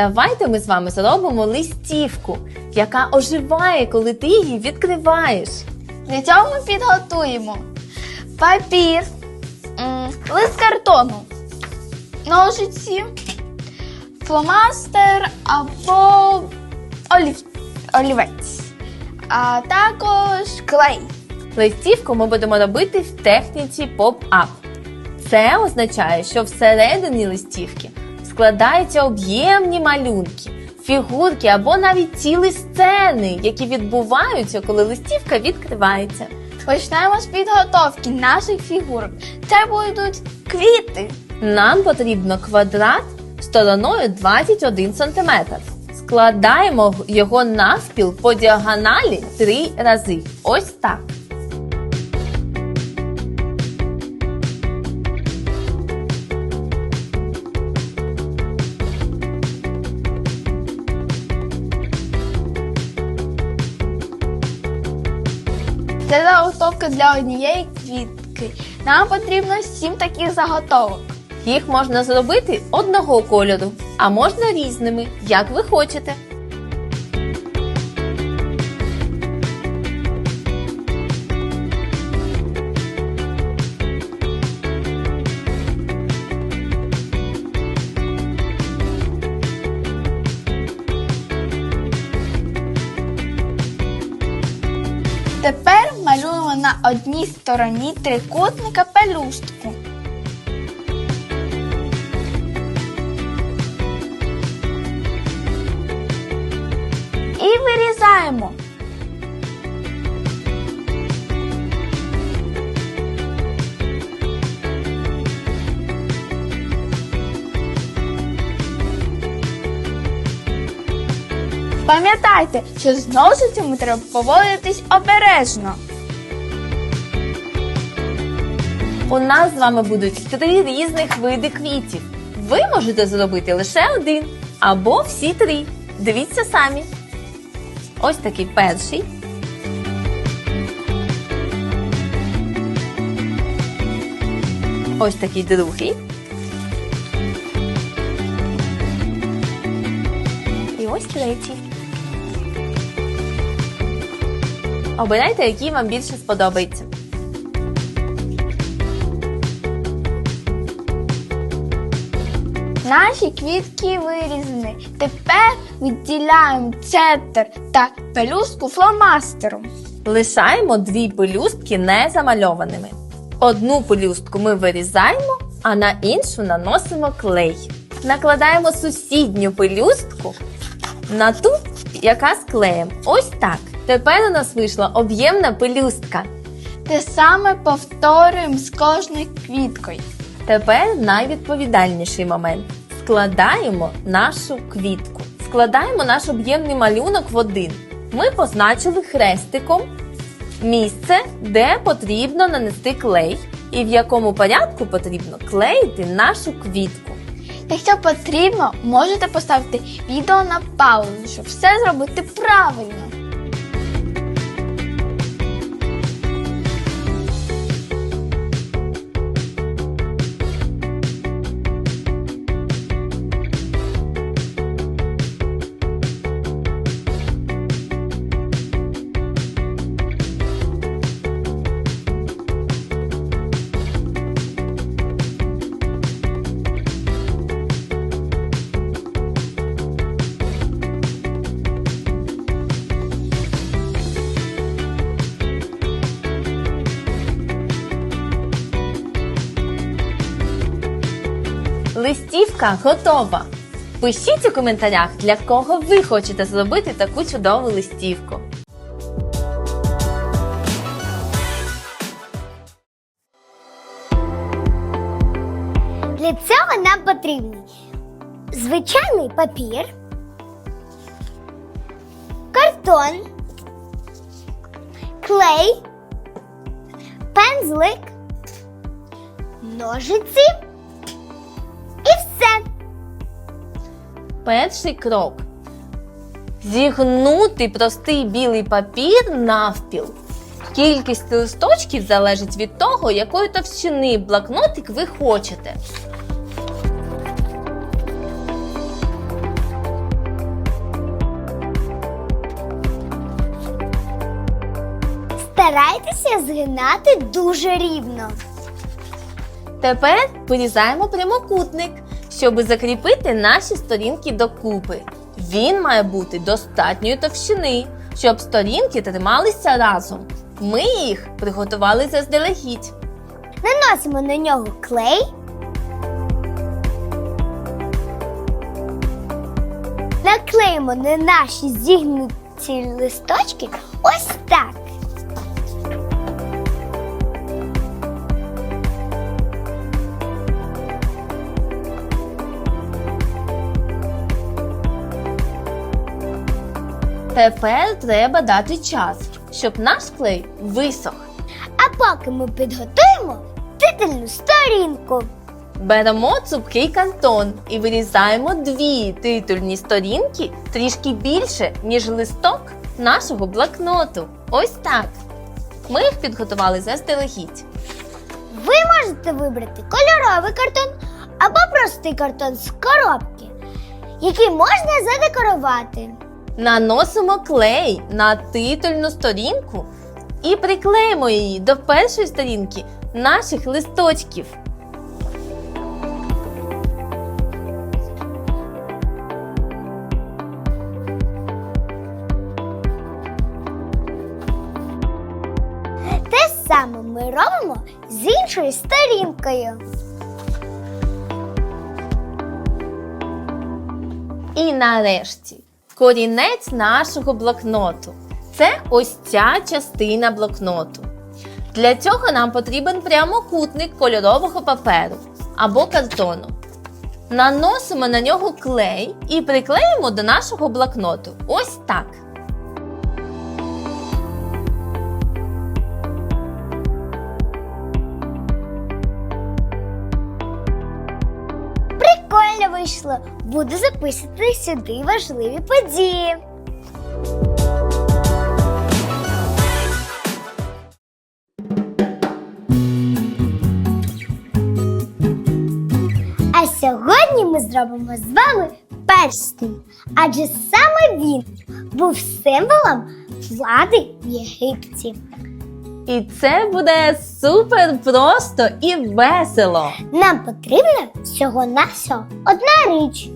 Давайте ми з вами зробимо листівку, яка оживає, коли ти її відкриваєш. Для цього ми підготуємо папір, лист картону, ножиці, фломастер або олів, олівець, а також клей. Листівку ми будемо робити в техніці поп-ап. Це означає, що всередині листівки складаються об'ємні малюнки, фігурки або навіть цілі сцени, які відбуваються, коли листівка відкривається. Почнемо з підготовки наших фігурок. Це будуть квіти. Нам потрібно квадрат стороною 21 см. Складаємо його навпіл по діагоналі три рази. Ось так. Заготовка для однієї квітки. Нам потрібно сім таких заготовок. Їх можна зробити одного кольору, а можна різними, як ви хочете. Одній стороні трикутника пелюстку. І вирізаємо. Пам'ятайте, що з ножицями треба поводитись обережно. У нас з вами будуть три різних види квітів. Ви можете зробити лише один або всі три. Дивіться самі. Ось такий перший. Ось такий другий. І ось третій. Обирайте, який вам більше сподобається. Наші квітки вирізані. Тепер відділяємо центр та пелюстку фломастером. Лишаємо дві пелюстки незамальованими. Одну пелюстку ми вирізаємо, а на іншу наносимо клей. Накладаємо сусідню пелюстку на ту, яка з клеєм. Ось так. Тепер у нас вийшла об'ємна пелюстка. Те саме повторюємо з кожною квіткою. Тепер найвідповідальніший момент. Складаємо нашу квітку. Складаємо наш об'ємний малюнок в один. Ми позначили хрестиком місце, де потрібно нанести клей, і в якому порядку потрібно клеїти нашу квітку. Якщо потрібно, можете поставити відео на паузу, щоб все зробити правильно. Листівка готова. Пишіть у коментарях, для кого ви хочете зробити таку чудову листівку. Для цього нам потрібний звичайний папір, картон, клей, пензлик, ножиці Перший крок. Зігнути простий білий папір навпіл. Кількість листочків залежить від того, якої товщини блокнотик ви хочете. Старайтеся згинати дуже рівно. Тепер порізаємо прямокутник щоб закріпити наші сторінки докупи. Він має бути достатньої товщини, щоб сторінки трималися разом. Ми їх приготували заздалегідь. Наносимо на нього клей. Наклеїмо на наші зігнуті листочки ось так. Тепер треба дати час, щоб наш клей висох. А поки ми підготуємо титульну сторінку. Беремо цупкий кантон і вирізаємо дві титульні сторінки трішки більше, ніж листок нашого блокноту. Ось так. Ми їх підготували заздалегідь. Ви можете вибрати кольоровий картон або простий картон з коробки, який можна задекорувати. Наносимо клей на титульну сторінку і приклеїмо її до першої сторінки наших листочків. Те саме ми робимо з іншою сторінкою. І нарешті корінець нашого блокноту. Це ось ця частина блокноту. Для цього нам потрібен прямокутник кольорового паперу або картону. Наносимо на нього клей і приклеїмо до нашого блокноту. Ось так. Вийшло. Буду записувати сюди важливі події. А сьогодні ми зробимо з вами перстень, адже саме він був символом влади в Єгипті. І це буде супер просто і весело. Нам потрібна всього-навсього одна річ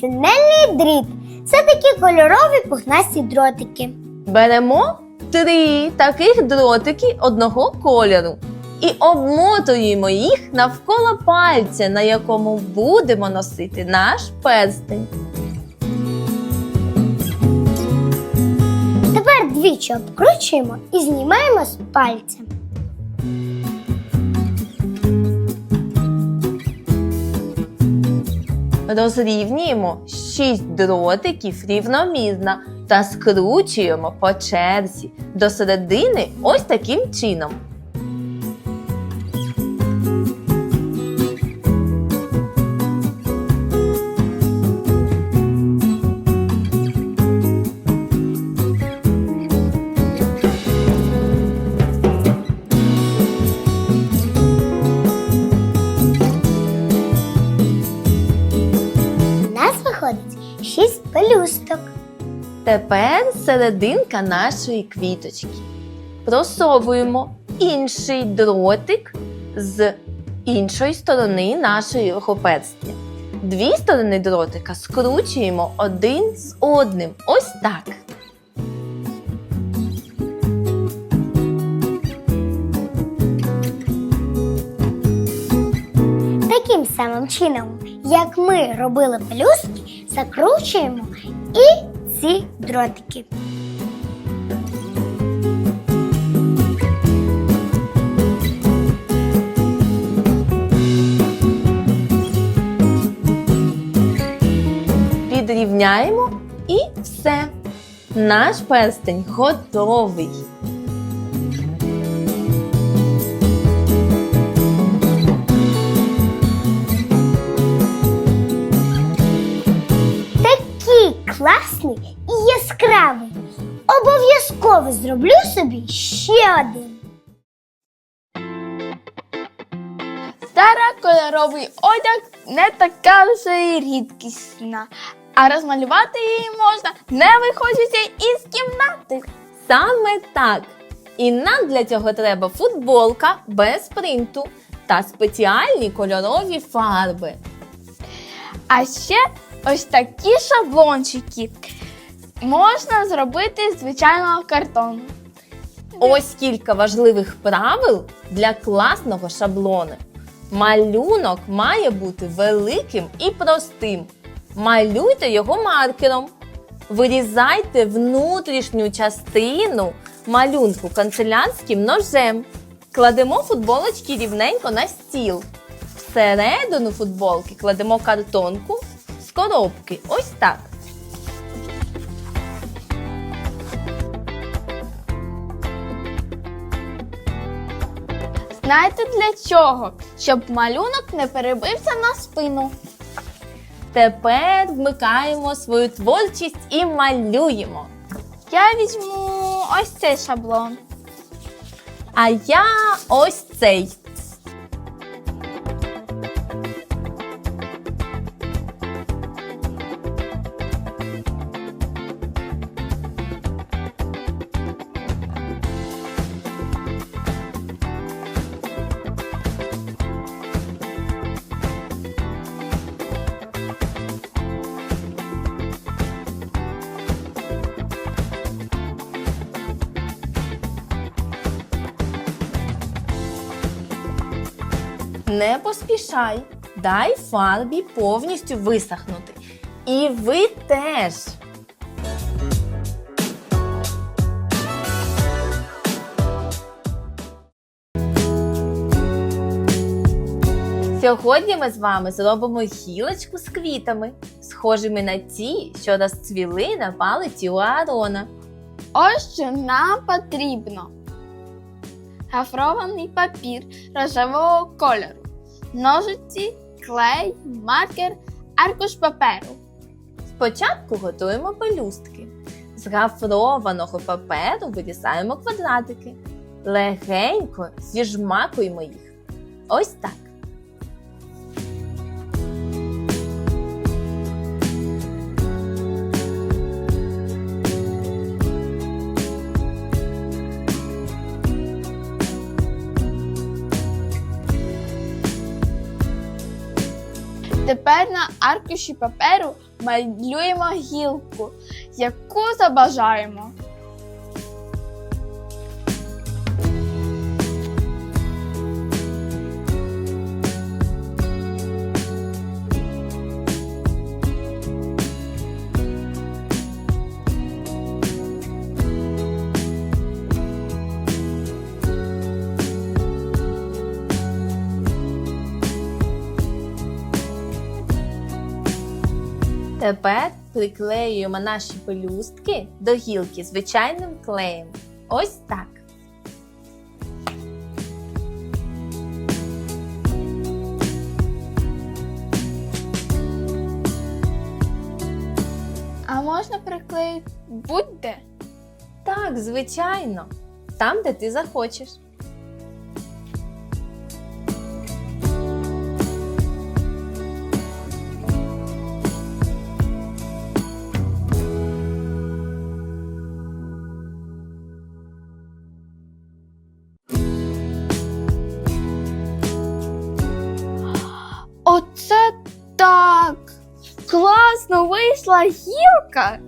синельний дріт. Це такі кольорові пухнасті дротики. Беремо три таких дротики одного кольору і обмотуємо їх навколо пальця, на якому будемо носити наш перстень. Двічі обкручуємо і знімаємо з пальця. Розрівнюємо 6 дротиків рівномірно та скручуємо по черзі до середини ось таким чином. Пелюсток. Тепер серединка нашої квіточки. Просовуємо інший дротик з іншої сторони нашого перстня. Дві сторони дротика скручуємо один з одним. Ось так. Таким самим чином, як ми робили пелюстки, закручуємо і ці дротики. Підрівняємо і все. Наш перстень готовий. Зроблю собі ще один. Стара кольоровий одяг не така вже й рідкісна, а розмалювати її можна, не виходячи із кімнати. Саме так. І нам для цього треба футболка без принту та спеціальні кольорові фарби. А ще ось такі шаблончики можна зробити з звичайного картону. Ось кілька важливих правил для класного шаблону. Малюнок має бути великим і простим. Малюйте його маркером. Вирізайте внутрішню частину малюнку канцелярським ножем. Кладемо футболочки рівненько на стіл. Всередину футболки кладемо картонку з коробки. Ось так. Знаєте для чого? Щоб малюнок не перебився на спину. Тепер вмикаємо свою творчість і малюємо. Я візьму ось цей шаблон. А я ось цей. Не поспішай. Дай фарбі повністю висохнути. І ви теж. Сьогодні ми з вами зробимо гілочку з квітами, схожими на ті, що розцвіли на палиці у Аарона. Ось що нам потрібно. Гафрований папір рожевого кольору, ножиці, клей, маркер, аркуш паперу. Спочатку готуємо пелюстки. З гафрованого паперу вирізаємо квадратики. Легенько зіжмакуємо їх. Ось так. Тепер на аркуші паперу малюємо гілку, яку забажаємо. Тепер приклеюємо наші пелюстки до гілки звичайним клеєм. Ось так. А можна приклеїти будь-де. Так, звичайно. Там, де ти захочеш. Вийшла гілка!